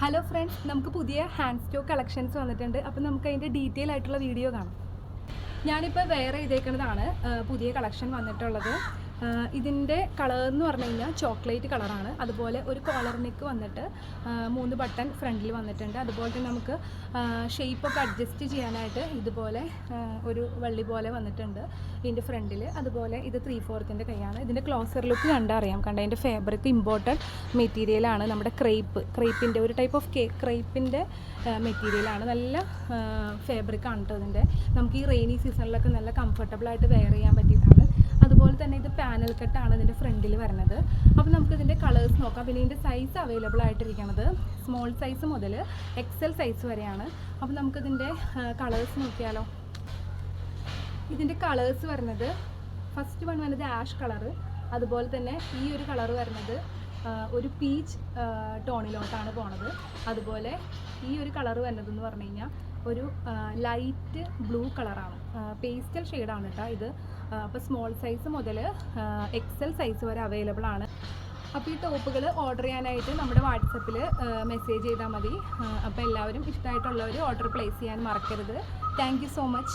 Hello friends നമുക്ക് പുതിയ hand stock collections വന്നിട്ടുണ്ട്. അപ്പോൾ നമുക്ക് അതിന്റെ ഡീറ്റെയിൽ ആയിട്ടുള്ള വീഡിയോ കാണാം. ഞാനിപ്പോൾ വേറെ ചെയ്തേക്കുന്നതാണ് പുതിയ കളക്ഷൻ വന്നിട്ടുള്ളത്. ഇതിന്റെ കളർ എന്ന് പറഞ്ഞു കഴിഞ്ഞാൽ ചോക്ലേറ്റ് കളറാണ് അതുപോലെ ഒരു കോളർ നെക്ക് വന്നിട്ട് മൂന്ന് ബട്ടൺ ഫ്രണ്ടിൽ വന്നിട്ടുണ്ട്. അതുപോലെ തന്നെ നമുക്ക് ഷേപ്പൊക്കെ അഡ്ജസ്റ്റ് ചെയ്യാനായിട്ട് ഇതുപോലെ ഒരു വള്ളി പോലെ വന്നിട്ടുണ്ട് ഇതിന്റെ ഫ്രണ്ടിൽ അതുപോലെ ഇത് ത്രീ ഫോർത്തിന്റെ കൈയാണ്. ഇതിന്റെ ക്ലോസർ ലുക്ക് കണ്ടറിയാം. കണ്ട? അതിന്റെ ഫാബ്രിക് ഇമ്പോർട്ടന്റ് മെറ്റീരിയലാണ് നമ്മുടെ ക്രേപ്പ് ക്രേപ്പിന്റെ ഒരു ടൈപ്പ് ഓഫ് കേക്ക് ക്രേപ്പിന്റെ മെറ്റീരിയലാണ് നല്ല ഫാബ്രിക് ആണ് കേട്ടോ ഇതിന്റെ നമുക്ക് ഈ റെയിനി സീസണിലൊക്കെ നല്ല കംഫർട്ടബിൾ ആയിട്ട് വെയർ ചെയ്യാൻ പറ്റിയതാണ് അതുപോലെ തന്നെ ഇത് പാനൽ കട്ടാണ് ഇതിന്റെ ഫ്രണ്ടിൽ വരുന്നത് അപ്പോൾ നമുക്ക് ഇതിന്റെ കളേഴ്സ് നോക്കാം. പിന്നെ ഇതിന്റെ സൈസ് അവൈലബിൾ ആയിട്ടിരിക്കുന്നത് സ്മോൾ സൈസ് മുതൽ എക്സൽ സൈസ് വരെയാണ്. അപ്പോൾ നമുക്കിതിന്റെ കളേഴ്സ് നോക്കിയാലോ. ഇതിന്റെ കളേഴ്സ് വരുന്നത് ഫസ്റ്റ് വൺ വരുന്നത് ആഷ് കളറ് അതുപോലെ തന്നെ ഈ ഒരു കളർ വരുന്നത് ഒരു പീച്ച് ടോണിലോട്ടാണ് പോണത്. അതുപോലെ ഈ ഒരു കളർ വരുന്നത് എന്ന് പറഞ്ഞു കഴിഞ്ഞാൽ ഒരു ലൈറ്റ് ബ്ലൂ കളറാണ് പേസ്റ്റൽ ഷെയ്ഡാണ് കേട്ടോ ഇത്. അപ്പോൾ സ്മോൾ സൈസ് മുതൽ എക്സൽ സൈസ് വരെ അവൈലബിൾ ആണ്. അപ്പോൾ ഈ ടോപ്പുകൾ ഓർഡർ ചെയ്യാനായിട്ട് നമ്മുടെ വാട്സപ്പിൽ മെസ്സേജ് ചെയ്താൽ മതി. അപ്പോൾ എല്ലാവരും ഇഷ്ടമായിട്ടുള്ളവർ ഓർഡർ പ്ലേസ് ചെയ്യാൻ മറക്കരുത്. Thank so much